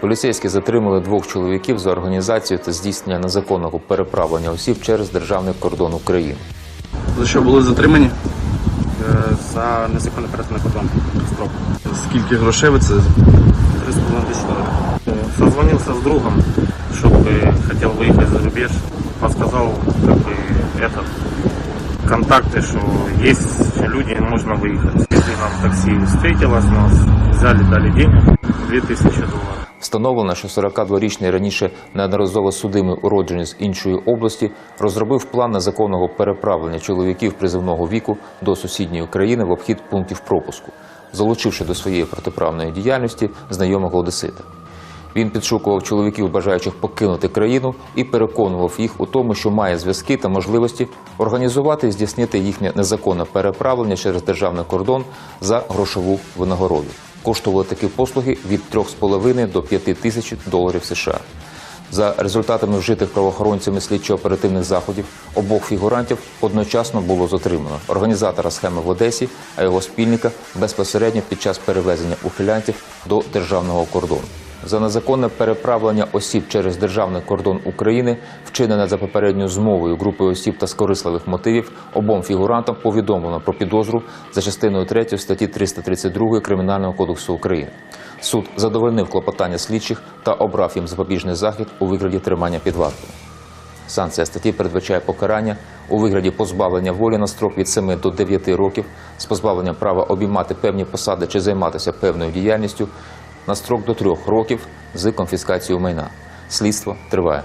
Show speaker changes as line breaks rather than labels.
Поліцейські затримали двох чоловіків за організацію та здійснення незаконного переправлення осіб через державний кордон України.
За що були затримані?
Е, за незаконний перетин кордон строк.
Скільки грошей ви це?
3,5 тысячи долларов. Э, Созвонился с другом, чтобы хотел выехать за рубеж. Подсказал как бы этот контакты, что есть люди, можно выехать. Если нам такси встретилось нас, взяли, дали денег, 2000 долларов.
Встановлено, що 42-річний раніше неодноразово судимий уродженець іншої області розробив план незаконного переправлення чоловіків призовного віку до сусідньої країни в обхід пунктів пропуску, залучивши до своєї протиправної діяльності знайомого одесита. Він підшукував чоловіків, бажаючих покинути країну, і переконував їх у тому, що має зв'язки та можливості організувати і здійснити їхнє незаконне переправлення через державний кордон за грошову винагороду. Коштували такі послуги від 3,5 до 5 тисяч доларів США. За результатами вжитих правоохоронцями слідчо-оперативних заходів обох фігурантів одночасно було затримано організатора схеми в Одесі, а його спільника безпосередньо під час перевезення ухилянтів до державного кордону. За незаконне переправлення осіб через державний кордон України, вчинене за попередньою змовою групи осіб та з корисливих мотивів, обом фігурантам повідомлено про підозру за частиною 3 статті 332 Кримінального кодексу України. Суд задовольнив клопотання слідчих та обрав їм запобіжний захід у вигляді тримання під вартою. Санкція статті передбачає покарання у вигляді позбавлення волі на строк від 7 до 9 років з позбавленням права обіймати певні посади чи займатися певною діяльністю на строк до трьох років з конфіскацією майна. Слідство триває.